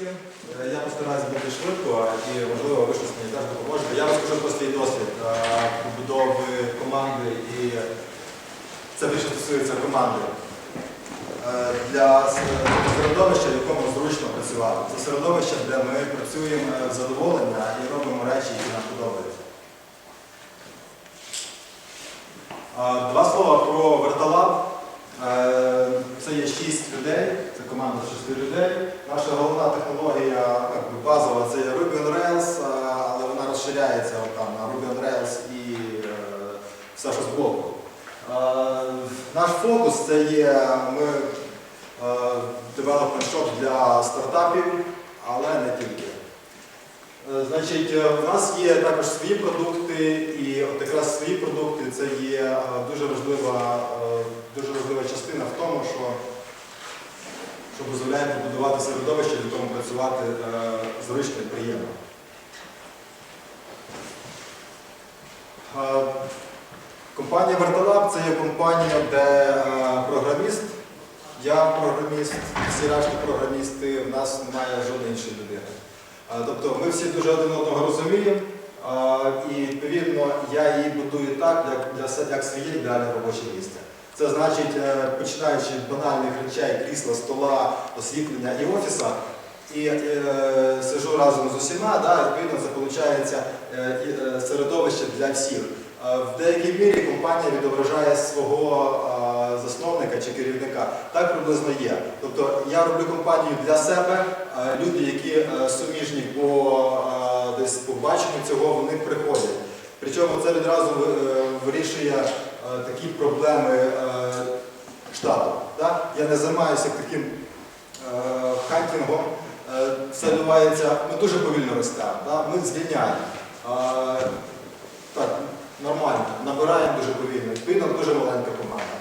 всім. Е, Я постараюсь бути швидко і, можливо, ви щось мені теж допоможете. Я розкажу про свій досвід е, побудови команди і це більше стосується команди. Е, Для середовища, в якому зручно працювати. Це середовище, де ми працюємо в задоволення і робимо речі, які нам подобаються. Два слова про вертолаб. Е, Це є шість людей, це команда з шести людей. Наша головна технологія, базова, це Ruby on Rails, але вона розширяється там, на Ruby on Rails і е, все, що збоку. Е, Наш фокус це є ми е, development shop для стартапів, але не тільки. Значить, у нас є також свої продукти, і от якраз свої продукти це є дуже важлива, дуже важлива частина в тому, що, що дозволяє побудувати середовище, в якому працювати е, зручно і приємно. Е, Компанія Вертолаб це є компанія, де е, програміст, я програміст, всі решта програмісти, в нас немає жодної іншої людини. Тобто ми всі дуже один одного розуміємо, і відповідно я її будую так, як для як своє ідеальне робоче місце. Це значить, е, починаючи від банальних речей, крісла, стола, освітлення і офіса, і е, сижу разом з усіма, да, відповідно це виходить е, е, середовище для всіх. Е, В деякій мірі компанія відображає свого засновника чи керівника. Так приблизно є. Тобто я роблю компанію для себе, е, люди, які е, суміжні по десь по баченню цього, вони приходять. Причому це відразу вирішує такі проблеми е, штату. Я не займаюся таким е, хантингом. Е, Все відбувається, ми дуже повільно ростемо. Ми звільняємо. Е, Так, нормально, набираємо дуже повільно. Відповідно, дуже маленька команда.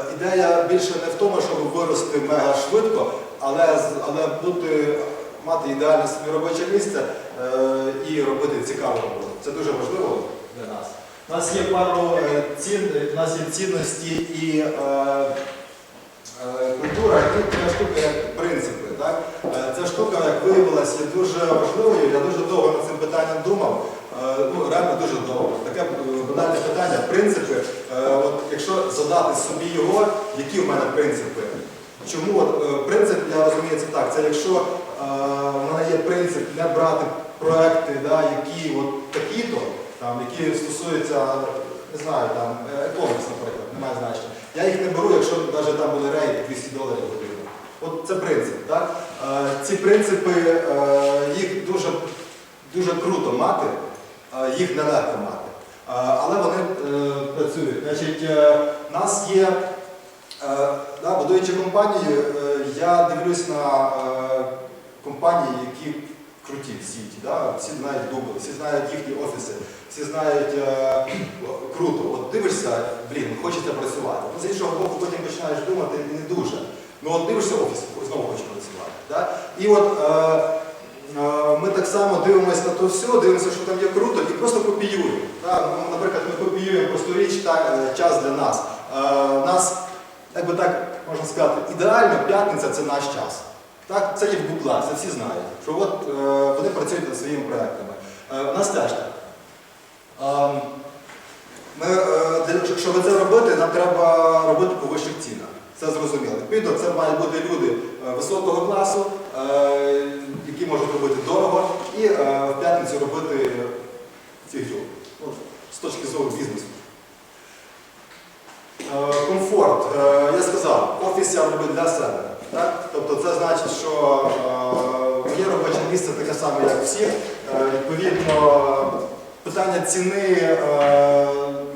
Е, Ідея більше не в тому, щоб вирости мега швидко, але, мати ідеальне собі робоче місце е, і робити цікаву роботу. Це дуже важливо. У нас є пару е, цін, у нас є цінності і е, е, культура, і тут така штука як принципи. Так? Е, Ця штука, як виявилася, дуже важливою. Я дуже довго над цим питанням думав. Е, Ну, реально дуже довго. Таке е, банальне питання. Принципи. Е, От, якщо задати собі його, які в мене принципи? Чому от, е, принцип, я розумію, це так. Це якщо е, в мене є принцип не брати проекти, да, які от такі-то, там, які стосуються, не знаю, там, е, e-commerce, наприклад, немає значення. Я їх не беру, якщо навіть там були рейди 200 доларів годину. От це принцип. Так? Е, Ці принципи, е, їх дуже, дуже круто мати, їх нелегко мати. Але вони працюють. Значить, нас є, будуючи компанію, я дивлюсь на компанії, які круті в світі. Да? Всі знають Google, всі знають їхні офіси, всі знають е, круто. От дивишся, блін, хочеться працювати. Ну, з іншого боку, потім починаєш думати і не дуже. Ну от дивишся офіс, знову хочу працювати. Да? І от е, е, ми так само дивимося на то все, дивимося, що там є круто, і просто копіюємо. Да? Ну, наприклад, ми копіюємо просто річ та, е, час для нас. Е, нас, як би так можна сказати, ідеально п'ятниця це наш час. Так, це є в Google, це всі знають, що от е, вони працюють над своїми проектами. Е, у нас теж так. Ем, ми, е, щоб це робити, нам треба робити по вищих цінах. Це зрозуміло. Відповідно, це мають бути люди е, високого класу, е, які можуть робити дорого, і е, в п'ятницю робити фігню. Ну, з точки зору бізнесу. Е, Комфорт. Е, Я сказав, офіс я роблю для себе. Це значить, що е, моє робоче місце таке саме, як всіх. Е, Відповідно, питання ціни е,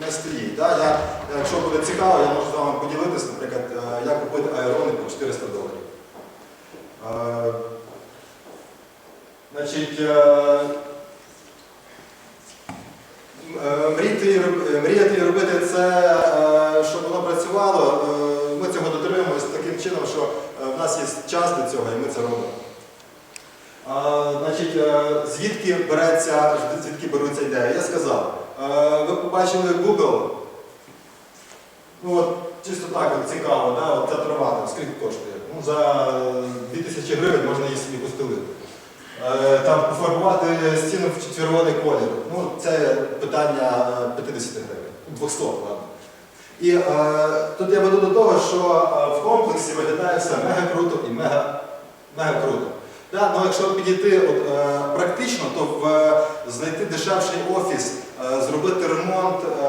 не стоїть. Я, якщо буде цікаво, я можу з вами поділитися, наприклад, як купити аерони по 400 доларів. Значить, мріяти і робити це, в нас є час для цього і ми це робимо. А, Значить, е, звідки береться, звідки беруться ідеї? Я сказав, е, ви побачили Google, ну от чисто так от цікаво, да? от ця трава там, скільки коштує? Ну, за 2000 гривень можна її собі постелити. Е, Там пофарбувати стіну в червоний колір. Ну, це питання е, 50 гривень. 200, ладно. І е, тут я веду до того, що е, в комплексі виглядає все мега круто і мега, мега круто. Да, ну, якщо підійти от, е, практично, то в, е, знайти дешевший офіс, е, зробити ремонт е,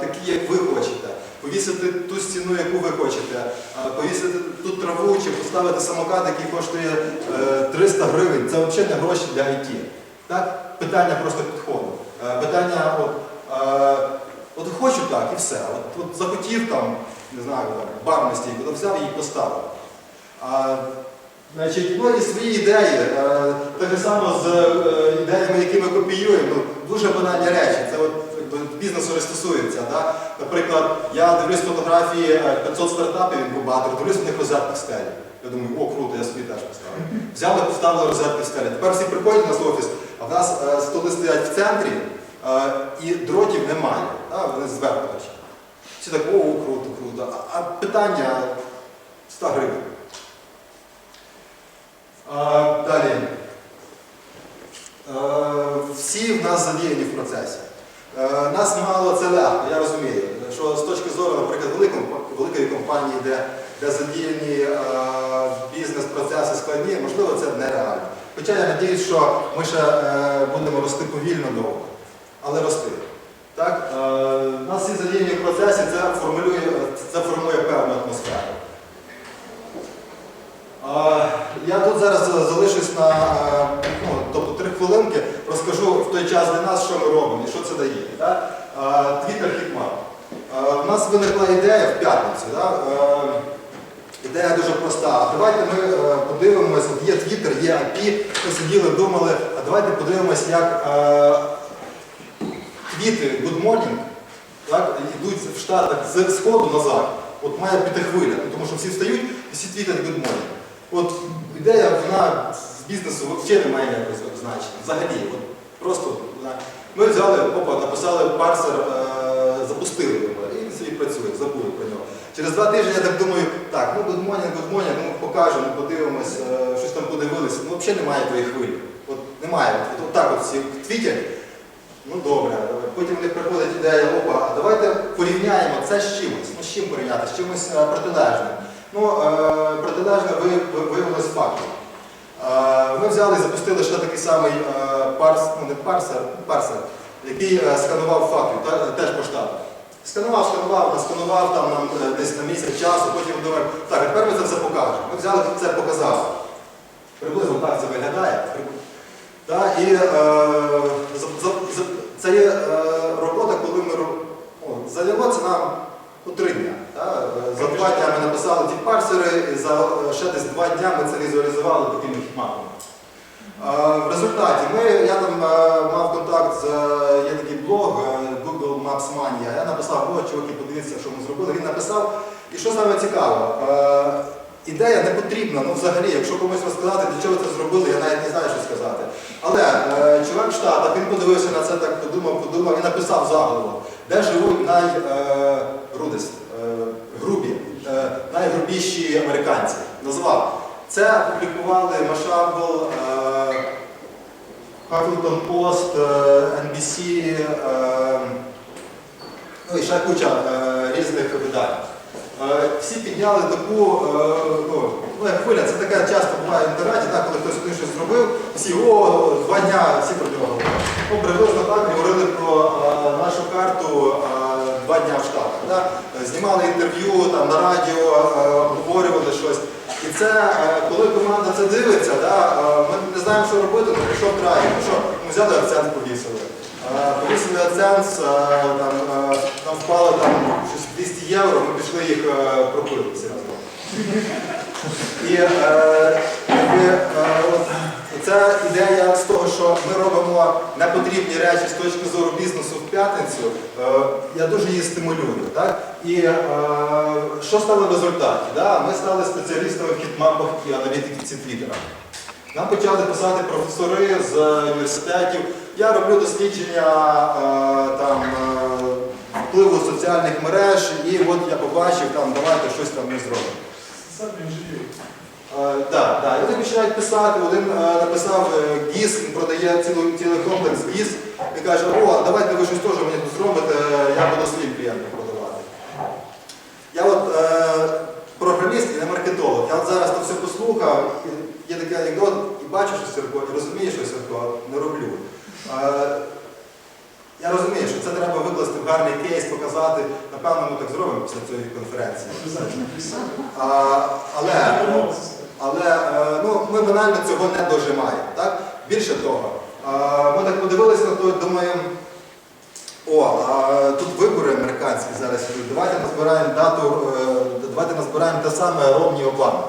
такий, як ви хочете, повісити ту стіну, яку ви хочете, е, повісити ту траву чи поставити самокат, який коштує е, 300 гривень, це взагалі не гроші для IT. Так? Питання просто підходу. Е, питання, от, е, от хочу так і все. От, от захотів там, не знаю, там, бар стійку, взяв її поставив. А, Значить, ну і свої ідеї. Е, Так само з е, ідеями, які ми копіюємо, ну, дуже банальні речі. Це от бізнесу не стосується. Да? Наприклад, я дивлюсь фотографії е, 500 стартапів інкубаторів, дивлюсь у них розетки в стелі. Я думаю, о, круто, я собі теж поставлю. Взяли, поставили розетки в стелі. Тепер всі приходять на офіс, а в нас е, столи стоять в центрі е, і дротів немає. Вони бачать. Всі так, о, круто, круто. А, питання 100 гривень. Далі. Всі в нас задіяні в процесі. Нас мало це легко, я розумію, що з точки зору, наприклад, великої, компанії, де, де задіяні бізнес-процеси складні, можливо, це нереально. Хоча я сподіваюся, що ми ще е, будемо рости повільно довго, але рости. Так? Е, Нас всі задіяні в процесі, це формулює, це формує певну атмосферу. Я тут зараз залишусь на е, ну, тобто, три хвилинки, розкажу в той час для нас, що ми робимо і що це дає. так? А, Твіттер Хітмап. У нас виникла ідея в п'ятницю. Е, Ідея дуже проста. Давайте ми е, подивимось, є Твіттер, є API, ми сиділи, думали, а давайте подивимось, як твіти Good Morning так, йдуть в Штатах з сходу на захід. От має піти хвиля, тому що всі встають і всі твітять Good Morning. От ідея вона з бізнесу взагалі не має ніякого значення. Взагалі, от, просто вона. ми взяли, опа, написали парсер, е, запустили його, і він собі працює, забули про нього. Через два тижні я так думаю, так, ну good morning, good morning, ну покажемо, подивимось, е, щось там подивилися. Ну взагалі немає тої хвилі. От немає. От, от так от всі твітять. Ну добре, потім вони приходить ідея, опа, а давайте порівняємо це з чимось. Ну з чим порівняти? З чимось е, протилежним. Ну, е, протилежне ви- ви- виявилось фактом. Е, Ми взяли і запустили ще такий самий парс, ну не парсер, парсер, який сканував факти, теж по штату. Сканував, сканував, насканував там нам десь на місяць часу, потім думаємо, так, тепер ми це все покажемо. Ми взяли це показали. Приблизно так це виглядає. Та, і е, за- за- це є е, робота, коли ми зайняло це нам ну, три дня. За два дня ми написали ті парсери, і за е, ще десь два дня ми це візуалізували такими хітмапами. Е, В результаті ми, я там мав контакт з є такий блог Google Maps Mania. Я написав, о, чуваки, подивіться, що ми зробили. Він написав. І що саме цікаво, ідея не потрібна, ну взагалі, якщо комусь розказати, для чого це зробили, я навіть не знаю, що сказати. Але е, чувак в він подивився на це, так подумав, подумав і написав заголовок, де живуть найрудист, грубі, е, найгрубіші американці. Назвав. Це опублікували Mashable, е, Huffington Post, е, NBC, е, ну і ще куча е, різних видань. Е, Всі підняли таку, е, ну, ну як хвиля, це таке часто буває в інтернеті, так, коли хтось щось зробив, всі, о, два дня всі про нього говорять. Ну, приблизно так говорили про е, нашу карту два дня в Штатах. Е, Знімали інтерв'ю там, на радіо, обговорювали щось. І це, коли команда це дивиться, е, ми не знаємо, що робити, ну прийшов трай. Ну що, ми взяли акцент повісили. Повісили акцент, там, нам впало там, щось 200 євро, ми пішли їх е, пропили всі разом. І е, е, ця ідея з того, що ми робимо непотрібні речі з точки зору бізнесу в п'ятницю, е, я дуже її стимулюю. Так? І е, що стало в результаті? Да? Ми стали спеціалістами в хітмапах і аналітиці Твіттера. Нам почали писати професори з університетів. Я роблю дослідження е, там, е, впливу соціальних мереж, і от я побачив, там, давайте щось там ми зробимо. Сам інженер. Е, да, да. І вони починають писати, один е, написав е, ГІС, продає цілий, цілий комплекс ГІС і каже, о, давайте ви щось теж мені тут зробите, я буду своїм клієнтам продавати. Я от е, програміст і не маркетолог. Я от зараз це все послухав, є такий анекдот, і бачу, що Сірко, і розумію, що Сірко не роблю. Е, я розумію, що це треба викласти в гарний кейс, показати. Напевно, ми так зробимо після цієї конференції. А, але але е, ну, ми банально цього не дожимаємо. Так? Більше того, е, ми так подивилися на то і думаємо, о, а тут вибори американські зараз йдуть. Давайте назбираємо дату, е, давайте назбираємо те саме Ромні Обама.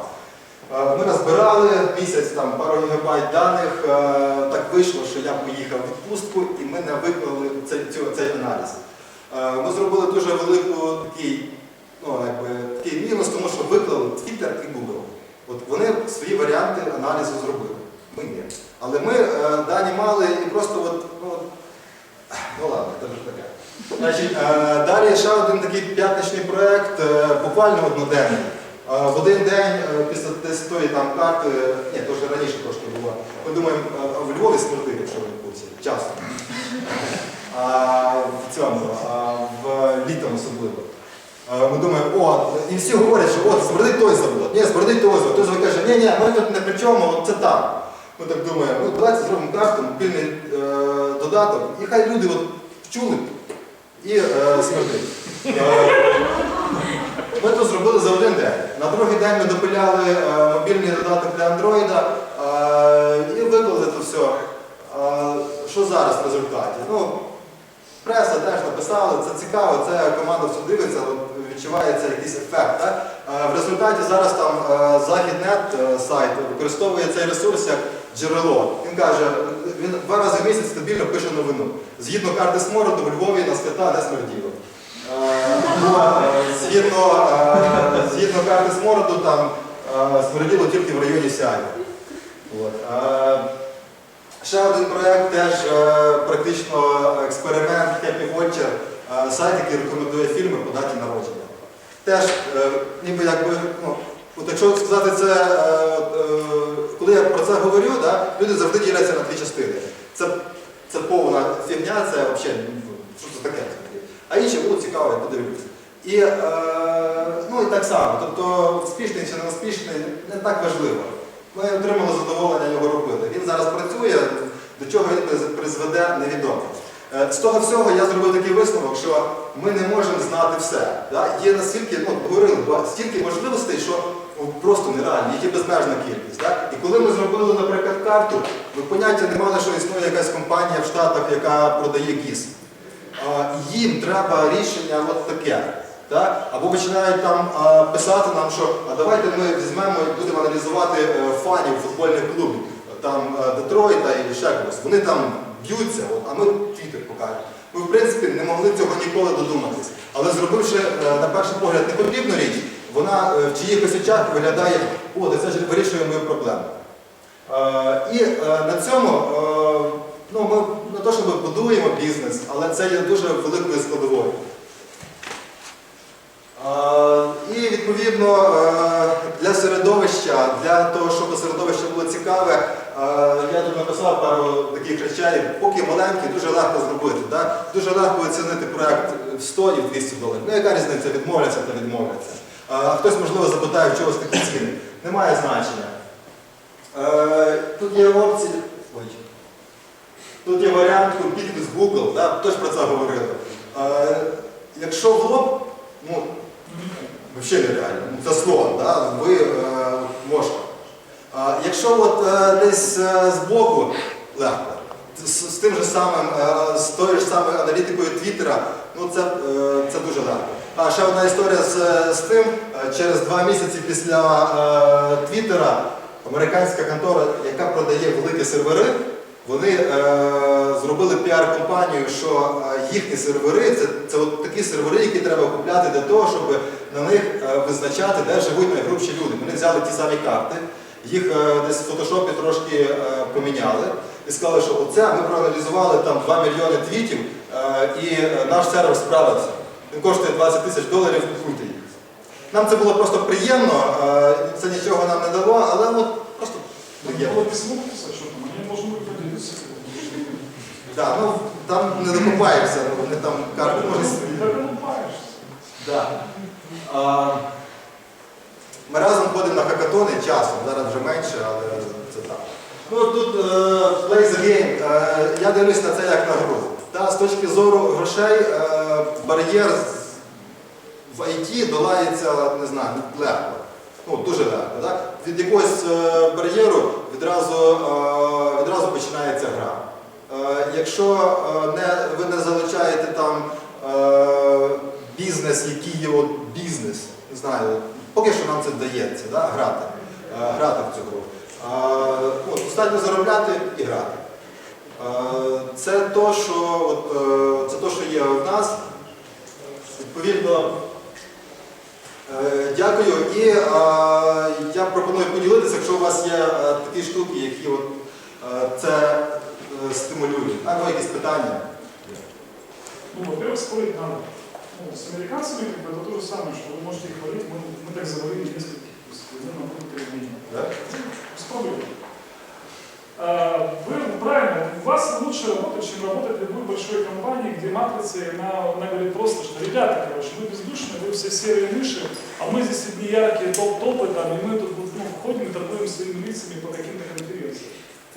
Ми назбирали місяць там пару гігабайт даних. Так вийшло, що я поїхав в відпустку не виклали цей, цей аналіз. Е, Ми зробили дуже велику такий, ну, якби, такий мінус, тому що виклали Twitter і Google. От вони свої варіанти аналізу зробили. Ми ні. Але ми е, дані мали і просто от, ну, ну ладно, це вже таке. Значить, е, далі ще один такий п'ятничний проєкт, е, буквально одноденний. Е, В один день е, після десь тої там карти, ні, то вже раніше трошки було. Ми думаємо, е, в Львові смердить, якщо ви в курсі, часто. В цьому, в літом особливо. Ми думаємо, о, і всі говорять, що от смердить той завод, ні, смердить той завод. Той завод каже, ні, ні, ми тут не при чому, це там. Ми так думаємо, ну давайте зробимо карту, мобільний е, додаток, і хай люди от вчули і е, смердить. Е, ми то зробили за один день. На другий день ми допиляли е, мобільний додаток для андроїда е, і виклали це все. Е, що зараз в результаті? Ну, преса теж написала, це цікаво, це команда все дивиться, відчувається якийсь ефект. Так? Е, в результаті зараз там е, Західнет е, сайт використовує цей ресурс як джерело. Він каже, він два рази в місяць стабільно пише новину. Згідно карти смороду, в Львові на свята не смерділо. Згідно, згідно карти смороду, там смерділо тільки в районі Сяйва. Ще один проєкт, теж е, практично експеримент Happy Watcher, е, сайт, який рекомендує фільми по даті народження. Теж, е, ніби якби, ну, якщо сказати це, коли я про це говорю, да, люди завжди діляться на дві частини. Це, це повна фігня, це взагалі, ну, що це таке? А інші, о, цікаво, я подивлюся. І, ну, і так само, тобто успішний чи не успішний, не так важливо. Ми отримали задоволення його робити. Він зараз працює, до чого він призведе, невідомо. Е, З того всього я зробив такий висновок, що ми не можемо знати все. Є настільки, ну, говорили, стільки можливостей, що ну, просто нереально, є безмежна кількість. І коли ми зробили, наприклад, карту, ми поняття не мали, що існує якась компанія в Штатах, яка продає ГІС. Їм треба рішення от таке. Так? Або починають там а, писати нам, що а давайте ми візьмемо і будемо аналізувати е, фанів футбольних клубів, там е, Детройта і ще когось. Вони там б'ються, а ми твіттер покажемо. Ми, в принципі, не могли цього ніколи додуматись. Але зробивши, е, на перший погляд, непотрібну річ, вона в чиїхось очах виглядає, о, так це ж вирішує мою проблему. І на цьому ну, ми не то, що ми будуємо бізнес, але це є дуже великою складовою. І відповідно е, для середовища, для того, щоб середовище було цікаве, е, я тут написав пару таких речей, поки маленький, дуже легко зробити. Да? Дуже легко оцінити проєкт в 100 і в 200 доларів. Ну яка різниця, відмовляться та відмовляться. Е, хтось, можливо, запитає, чого ж такі ціни. Немає значення. Тут є опції. Ой. Тут є варіант підпис Google, да? теж про це говорили. Е, Якщо в лоб, ну, взагалі нереально, ну, це слон, да? ви е, можете. А якщо от е, десь е, збоку, легко, з, з тим же самим, е, з тою ж самою аналітикою Твіттера, ну це, е, це дуже легко. А ще одна історія з, з тим, е, через два місяці після е, Твіттера американська контора, яка продає великі сервери, вони е, зробили піар-компанію, що е, їхні сервери це, це от такі сервери, які треба купляти для того, щоб на них е, визначати, де живуть найгрубші люди. Вони взяли ті самі карти, їх е, десь в фотошопі трошки е, поміняли і сказали, що оце ми проаналізували там 2 мільйони твітів, е, і наш сервер справився. Він коштує 20 тисяч доларів, купуйте їх. Нам це було просто приємно, е, це нічого нам не дало, але от просто приємно. Да, ну, там не докупаєшся, ну, вони там кажуть, може. Да А, ми разом ходимо на хакатони часом, зараз вже менше, але це так. Ну тут е, play the game. Е, я дивлюсь на це як на гру. Та, з точки зору грошей е, бар'єр в IT долається, не знаю, легко. Ну, дуже легко. Так? Від якогось е, бар'єру відразу, е, відразу починається гра. Е, якщо е, не, ви не залучаєте там е, бізнес, який є от бізнес, не знаю, поки що нам це вдається, да? грати, грати в цю гру. От, достатньо заробляти і грати. Це то, що, от, це то, що є в нас. Відповідно, дякую. І я пропоную поділитися, якщо у вас є такі штуки, які от, це е, стимулюють. Або якісь питання. Ну, во-первых, спорить надо. Ну, с американцами как бы, это то же самое, что вы можете их хвалить, мы, мы так завалили нескольких, то есть вы нам будете мнение. Да? Без проблем. А, Вы правильно, у вас лучше работать, чем работать в любой большой компании, где матрица, и она, она говорит просто, что ребята, короче, вы бездушные, вы все серые мыши, а мы здесь одни яркие топ-топы, там, и мы тут вот, ну, ходим и торгуем своими лицами по каким-то конференциям.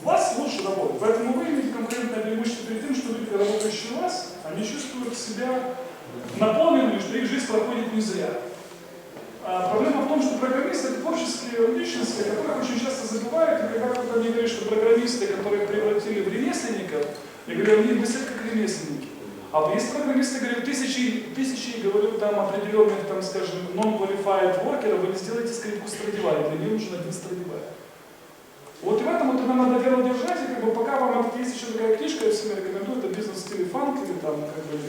Вас лучше работать, поэтому вы имеете конкурентное преимущество перед тем, что люди, работающие у вас, они чувствуют себя наполненными, что их жизнь проходит не зря. А проблема в том, что программисты это творческие личности, о которых очень часто забывают, и когда кто-то мне говорит, что программисты, которые превратили в ремесленников, я говорю, они мыслят как ремесленники. А есть программисты, говорю, тысячи, тысячи, говорю, там определенных, там, скажем, non-qualified workеров, вы не сделаете скрипку Страдивари, для нее нужен один Страдивари. Вот и в этом вот нам надо дело держать, и как бы пока вам это есть еще такая книжка, я всем рекомендую, это бизнес в стиле фанк, или там, как бы,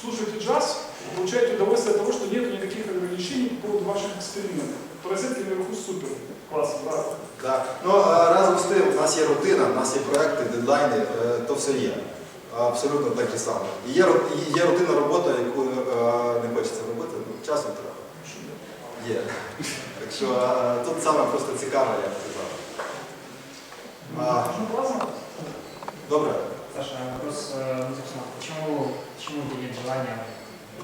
слушайте джаз, получаете удовольствие от того, что нет никаких ограничений по поводу ваших экспериментов. Розетки наверху супер, классно, браво. Да. Ну, а разом з тим, у нас є рутина, у нас є проекти, дедлайни, е, то все є. Абсолютно так і само. І є, ру- і є рутинна робота, яку е, не хочеться робити, ну, часом треба. Є. Так що е, тут саме просто цікаво, я б сказав. А, добре. Саша, вопрос, ну, собственно, почему, почему нет желания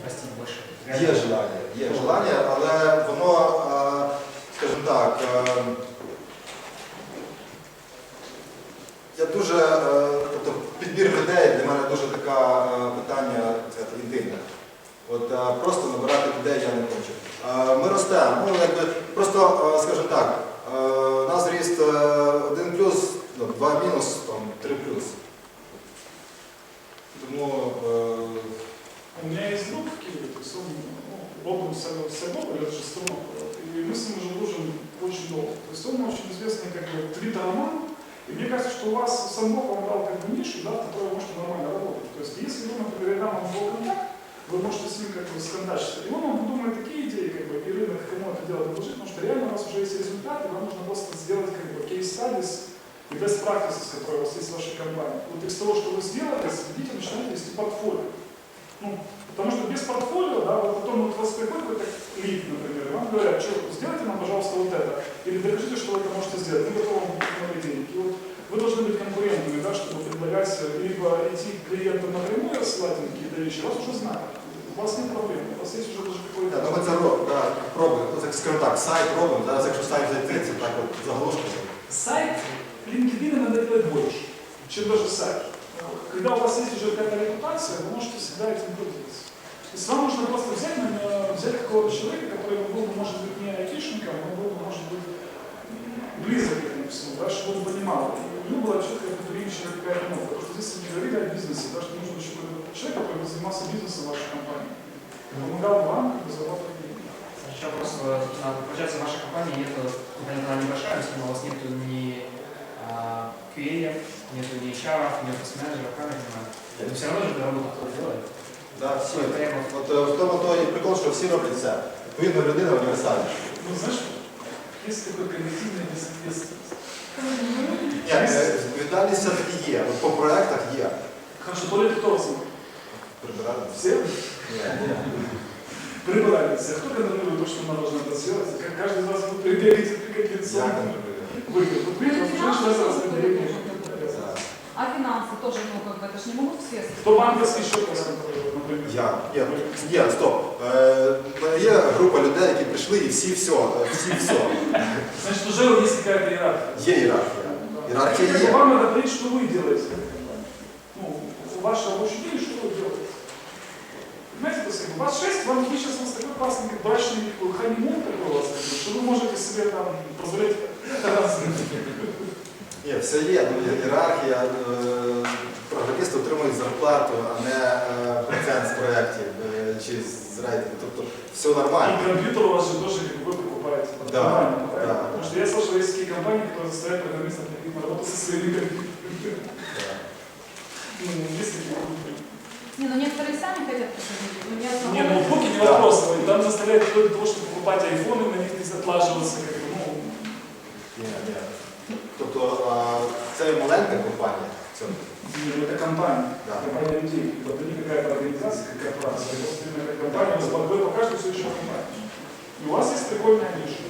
расти больше? Є желання, є желання, але воно, е, скажімо так, е, я дуже, е, тобто підбір людей для мене дуже така е, питання інтимне. От е, просто набирати людей я не хочу. Е, Ми ростемо, ну якби просто, е, скажімо так, е, у нас ріст 1 плюс, 2 мінус, там, 3 плюс. Тому е, У меня есть друг в Киеве, то есть он ну, родом с Сернова, лет шестого, и мы с ним уже дружим очень долго. То есть он очень известный как бы твиттероман, и мне кажется, что у вас сам Бог вам дал как бы нишу, да, в которой вы можете нормально работать. То есть если вы, например, дам вам был контакт, вы можете с ним как бы скандачиться. И он вам придумает такие идеи, как бы, и рынок кому это дело предложит, потому что реально у вас уже есть результаты, вам нужно просто сделать как бы кейс-стадис и best practices, которые у вас есть в вашей компании. Вот из того, что вы сделали, идите начинайте вести портфолио. Ну, потому что без портфолио, да, вот потом вот у вас приходит какой-то лид, например, и вам говорят, что сделайте нам, пожалуйста, вот это, или докажите, что вы это можете сделать, мы готовы вам новые деньги. И вот вы должны быть конкурентами, да, чтобы предлагать, либо идти к клиентам напрямую, рассылать им какие-то вещи, вас уже знают, у вас нет проблем, у вас есть уже даже какой-то... Так, ну ми це ро- да, пробуємо. Ну, так скажімо так, сайт робимо. Зараз, якщо сайт зайти, це так от заглушка. Сайт LinkedIn надо делать больше, чем даже сайт. Когда у вас есть уже какая-то репутация, вы можете всегда этим пользоваться. То есть вам нужно просто взять, на- взять какого-то человека, который был бы, может быть, не айтишником, но был бы, может быть, близок к этому всему, да, чтобы он понимал. И у него была четкая предприимчивая какая-то нотка. Потому что здесь мы говорили о бизнесе, да, что нужно еще какой-то человек, который бы занимался бизнесом в вашей компании. Помогал вам как бы, зарабатывать деньги. Саша, еще вопрос, вот, а, получается, в вашей компании нету, понятно, она небольшая, но у вас нету ни а, QA, нету ни HR, ни офис-менеджеров, правильно я понимаю? Но все равно же работу кто делает. Да, всі. Ой, прямо. От е, в тому то і прикол, що всі роблять це. Відповідно, людина універсальна. Ну, знаешь, есть такой коллективный безответственность. Ні, е, відповідальність все-таки є. От по проектах є. Хорошо, туалет кто у вас? Прибирати. Все? Ні, ні. Прибирается. Кто контролирует то, что она должна это сделать? Как каждый из вас вы прибегаете прыгать лицом. Я контролюю. Вы, вот видите, вот женщина сразу распределение. Так. А финансы тоже, ну, как бы, это же не могут все. Кто банковский счет вас контролирует, например? Я. Ні, ні, стоп. Е, в мене є група людей, які прийшли і всі все, е, всі все. Значит, уже есть какая-то иерархия. Є ієрархія. Ієрархія Как бы є. Вам надо говорить, что вы делаете. Ну, ваше рабочий день, что вы делаете. Понимаете, то есть, как бы, вас шесть, вам вы сейчас у вас такой классный как брачный такой ханимун такой у вас, как бы, что вы можете себе там позволять разные. Ні, все є. Ну, є ієрархія. Е, програмісти отримують зарплату, а не е, процент з проєктів е, чи з рейтингу. Тобто все И нормально. компьютер у вас же тоже как бы, вы покупаете. Да, Нормально, правильно? да. Потому что я слышал, есть такие компании, которые заставляют программистов приходить на работу со своими компьютерами. Так. Ну, есть такие компании. Не, ну некоторые сами хотят приходить. У меня Не, знакомые- ноутбуки не Да. вопрос. Там заставляют вплоть до того, чтобы покупать айфоны, на них не отлаживаться. Как бы, ну, Ні, ні. Тобто е, це маленька компанія. в цьому. не, ну, это компания. Да. Компания людей. Вот не какая-то организация, как корпорация. Это просто именно как компания. Вы вы покажете все еще компания. И у вас есть прикольная ниша.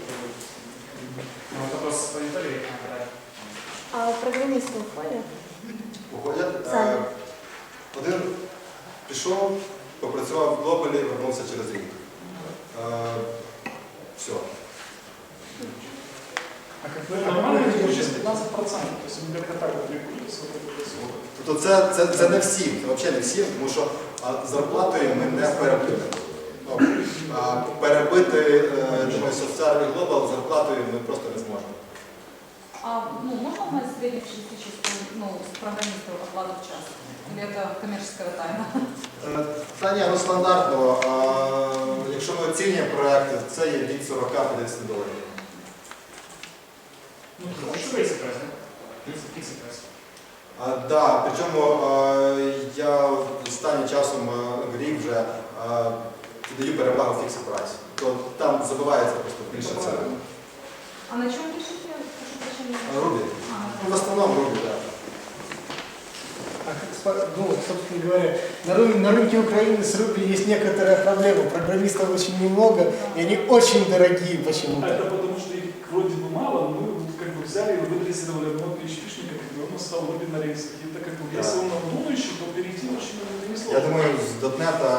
Ну, вот вопрос по Анатолию. А программисты уходят? Уходять. Е, Самі. Один пішов, попрацював в глобалі, вернувся через рік. Е, Все. А как бы нормально текучесть 15%. То есть вы как-то так вот регулируете вот это вот. Тобто це, це, це не всім, це взагалі не всім, тому що а, зарплатою ми не перебили. Ну, а перебити е, думаю, соціальний глобал зарплатою ми просто не зможемо. А, ну, можно узнать среднестатистическую, ну, с программистов оплату в час? Или это коммерческая тайна? Е, Та ні, ну стандартно. А, якщо ми оцінюємо проекти, це є від 40-50 доларів. Ну, хорошо, фиксит прайс, да? Фиксит прайс. А, да, причому е, я останнім часом е, рік вже е, даю перевагу фіксі прайс. То там забивається просто більше ціна. А на чем пишете? Прошу прощения. Рубі. А, Ну, в основному рубі, так. А как спа- ну, собственно говоря, на, ры- на рынке Украины с рублей есть некоторая проблема. Программистов очень немного, и они очень дорогие А почему-то. это потому, что их вроде бы мало, но мы вот как бы взяли и одного PHP-шника, как бы он стал на рельсах. И это как Да. если он думающий, то перейти очень не Я сложно. думаю, з дотнета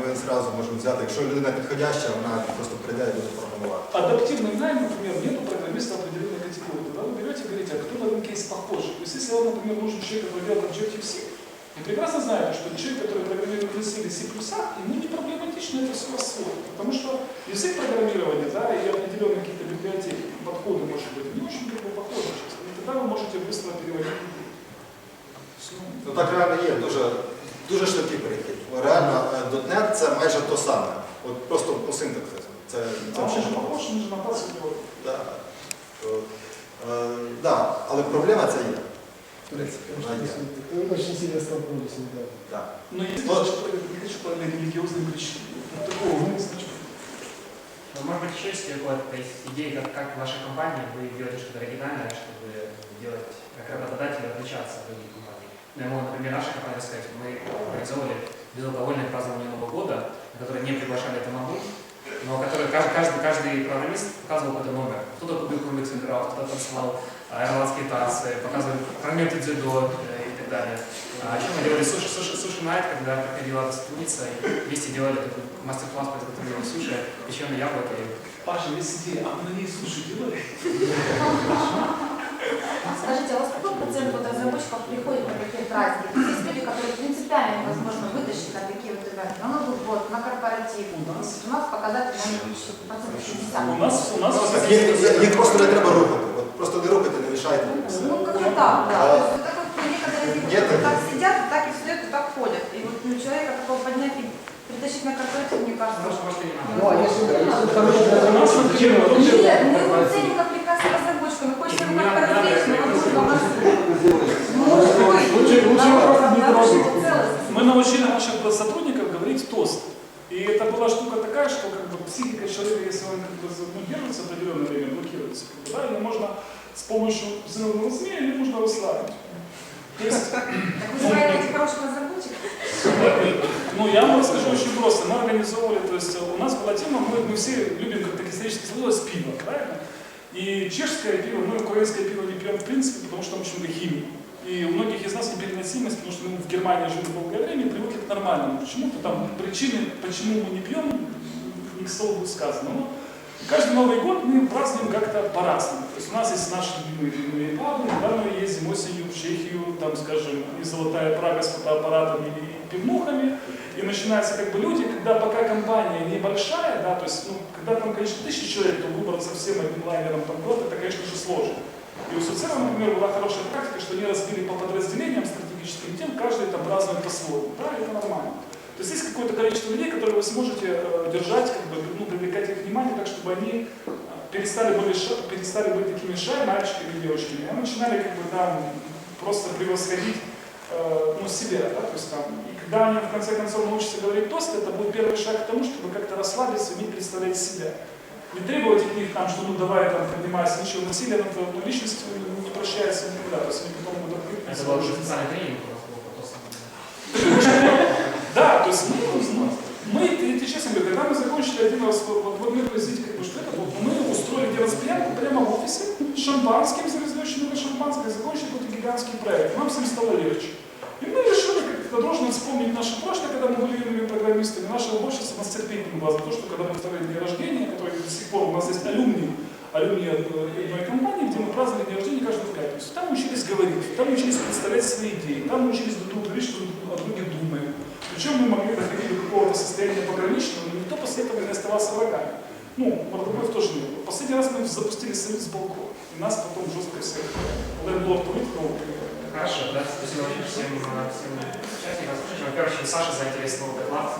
ми зразу можемо взяти, якщо людина підходяща, вона просто прийде і буде програмувати. Адаптивный найм, например, нету программиста определенной категории. Тогда вы берете и говорите, а кто на рынке есть похожий. То есть если вам, например, нужен человек, который делает Objective-C, вы прекрасно знаете, что человек, который программирует в C или C++, ему не проблематично это все освоить. Потому что язык программирования, да, и определенные какие-то библиотеки, подходы, может быть, они очень как бы похожи. сейчас. И тогда вы можете быстро переводить людей. Всё. Ну так реально є, дуже, дуже швидкий перехід. Реально, е, дотнет це майже то саме. От просто по синтаксису. Це, це А он взагалі же не похож, он же нотацию делает. Да. То, е, да, але проблема це є. В принципе, очень, сильно- очень сильно столкнулись недавно. Да. Но даже человек, не хочу по религиозным причинам. Вот Такого ну, значит, Ну, может быть, еще есть какая-то есть идея, как, как ваша компания, вы делаете что-то оригинальное, чтобы делать, как работодатель отличаться от других компаний. Ну, я могу, например, наша компания сказать, мы организовывали безалкогольное празднование Нового года, на которое не приглашали тамаду, но который каждый, каждый, каждый программист показывал какой-то номер. Кто-то купил комикс играл, кто-то танцевал а, ирландские танцы, показывали фрагменты дзюдо э, и так далее. А еще мы делали суши, суши, суши найт, когда приходила сотрудница и вместе делали такой мастер-класс по изготовлению суши, печеное яблоко и Паша, есть идея, а вы на ней суши делали? Скажите, а у вас какой процент вот разработчиков приходит на такие праздники? Есть люди, которые принципиально невозможно вытащить на такие вот ивенты. На Новый год, на корпоратив. У нас? У нас показатель, наверное, процентов 60. У нас, у нас Так, їх, їх- їх просто не треба рухати. От просто не рухайте, не і все. Ну, как-то так, да. А- То есть вот так вот некоторые люди Нет, вот так сидят, так и встают, и так ходят. И вот ну, человека такого поднять и притащить на корпоратив, мне кажется, не. Ну, а если, если хороший У разработчик, Нет, мы его ценим как прекрасный разработчик. Мы хочется его Не как-то надо, развлечь, но он надо. должен нас... Может быть, Лучше- вопрос не нарушить трогать. Мы научили наших сотрудников говорить тост. И это была штука такая, что как бы психика человека, если он как бы ну, держится определенное время, блокируется, как бы, да, ее можно с помощью взрывного змея или можно расслабить. То есть, Так вы называете хороших разработчиков? ну, я вам расскажу очень просто. Мы организовывали, то есть у нас была тема, мы, мы все любим, как так исторически сложилось, пиво, правильно? И чешское пиво, мы украинское пиво не пьем в принципе, потому что там очень много химии. И у многих из нас непереносимость, потому что мы в Германии жили долгое время и привыкли к нормальному. Почему-то там причины, почему мы не пьем, не к слову будет сказано. Но каждый Новый год мы празднуем как-то по-разному. То есть у нас есть наши любимые винные пабы, недавно мы ездим осенью в Чехию, там, скажем, и Золотая Прага с фотоаппаратами и пивнухами. И начинается как бы люди, когда пока компания небольшая, да, то есть, ну, когда там, конечно, тысячи человек, то выбраться всем одним лайнером там год, это, конечно же, сложно. И у Суцера, например, была хорошая практика, что они разбили по подразделениям стратегическим тем, каждый там празднует по-своему. Да, это нормально. То есть есть какое-то количество людей, которые вы сможете э, держать, как бы, ну, привлекать их внимание так, чтобы они э, перестали, были, перестали быть такими шай мальчиками и девочками, а начинали как бы там просто превосходить э, ну, себя, да, то есть там, и когда они в конце концов научатся говорить тосты, это будет первый шаг к тому, чтобы как-то расслабиться, уметь представлять себя. Не требовать от них там, что ну давай там поднимайся, ничего насилия над ну, личностью не прощается никогда, то есть они потом будут открыты. Это был уже специальный тренинг у нас был по тостам. Да, то есть мы, мы, я тебе честно говорю, когда мы закончили один раз, вот, вот мы видите, как бы, что это, вот, мы устроили делать пьянку прямо в офисе, шампанским, завезли очень много шампанского, закончили какой-то гигантский проект. Нам всем стало легче. И мы решили, как должно вспомнить наше прошлое, когда мы были юными программистами. Наша уборщица нас терпеть не могла за то, что когда мы устроили день рождения, который до сих пор у нас есть алюмни, алюмни э, одной компании, где мы праздновали день рождения каждую пятницу. Там учились говорить, там учились представлять свои идеи, там учились друг другу говорить, что друг о друге думаем. Причем мы могли доходить до какого-то состояния пограничного, но никто после этого не оставался врагами. Ну, мордобоев тоже не было. Последний раз мы запустили союз с балкона, и нас потом жестко всех лендлорд выткнул. Хорошо, да, спасибо большое всем, э, всем участникам. Во-первых, очень Саша заинтересовал доклад